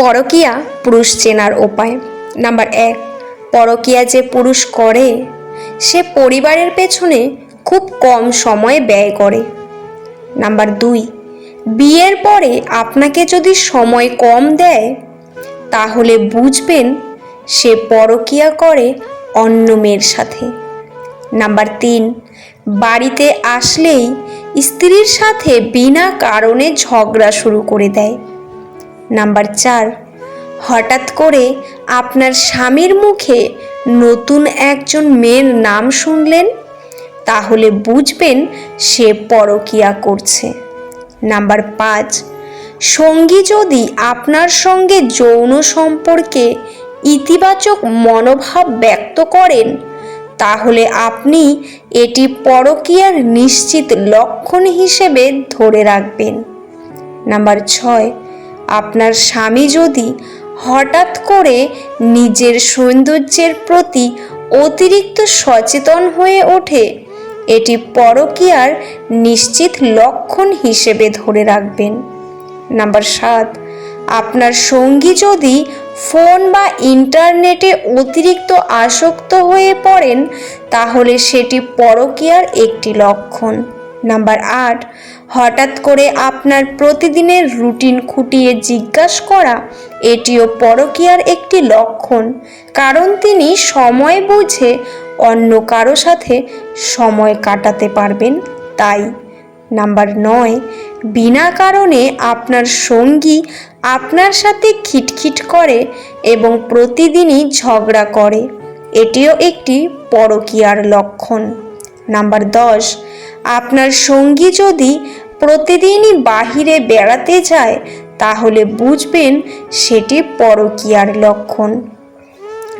পরকিয়া পুরুষ চেনার উপায়। নাম্বার এক, পরকিয়া যে পুরুষ করে, সে পরিবারের পেছনে খুব কম সময় ব্যয় করে। নাম্বার দুই, বিয়ের পরে আপনাকে যদি সময় কম দেয়, তাহলে বুঝবেন সে পরকিয়া করে অন্য মেয়ের সাথে। নাম্বার তিন, বাড়িতে আসলেই স্ত্রীর সাথে বিনা কারণে ঝগড়া শুরু করে দেয়। নাম্বার চার, হঠাৎ করে আপনার স্বামীর মুখে নতুন একজন মেয়ের নাম শুনলেন? তাহলে বুঝবেন সে পরকিয়া করছে। নাম্বার পাঁচ, সঙ্গী যদি আপনার সঙ্গে যৌন সম্পর্কে ইতিবাচক মনোভাব ব্যক্ত করেন, তাহলে আপনি এটি পরকীয়ার নিশ্চিত লক্ষণ হিসেবে ধরে রাখবেন। নাম্বার ছয় আপনার স্বামী যদি হঠাৎ করে নিজের সৌন্দর্যের প্রতি অতিরিক্ত সচেতন হয়ে ওঠে, এটি পরকীয়ার নিশ্চিত লক্ষণ হিসেবে ধরে রাখবেন। নাম্বার সাত, আপনার সঙ্গী যদি ফোন বা ইন্টারনেটে অতিরিক্ত আসক্ত হয়ে পড়েন, তাহলে সেটি পরকীয়ার একটি লক্ষণ। নাম্বার আট, হঠাৎ করে আপনার প্রতিদিনের রুটিন খুঁটিয়ে জিজ্ঞাসা করা, এটিও পরকীয়ার একটি লক্ষণ। কারণ তিনি সময় বুঝে অন্য কারও সাথে সময় কাটাতে পারবেন তাই। নাম্বার নয়, বিনা কারণে আপনার সঙ্গী আপনার সাথে খিটখিট করে এবং প্রতিদিনই ঝগড়া করে। এটিও একটি পরকীয়ার লক্ষণ। নাম্বার দশ আপনার সঙ্গী যদি প্রতিদিনই বাহিরে বেড়াতে যায়, তাহলে বুঝবেন সেটি পরকীয়ার লক্ষণ।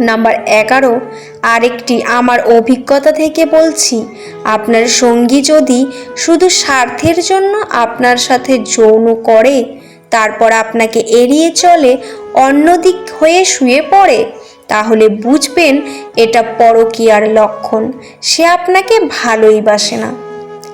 নাম্বার এগারো, আরেকটি আমার অভিজ্ঞতা থেকে বলছি। আপনার সঙ্গী যদি শুধু স্বার্থের জন্য আপনার সাথে যৌন করে, তারপর আপনাকে এড়িয়ে চলে অন্যদিক হয়ে শুয়ে পড়ে, তাহলে বুঝবেন এটা পরকীয়ার লক্ষণ। সে আপনাকে ভালোই বাসে না।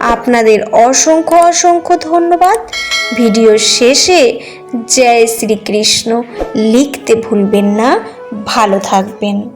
আপনাদের অসংখ্য অসংখ্য ধন্যবাদ। ভিডিও শেষে জয় শ্রীকৃষ্ণ। লিখতে ভুলবেন না। ভালো থাকবেন।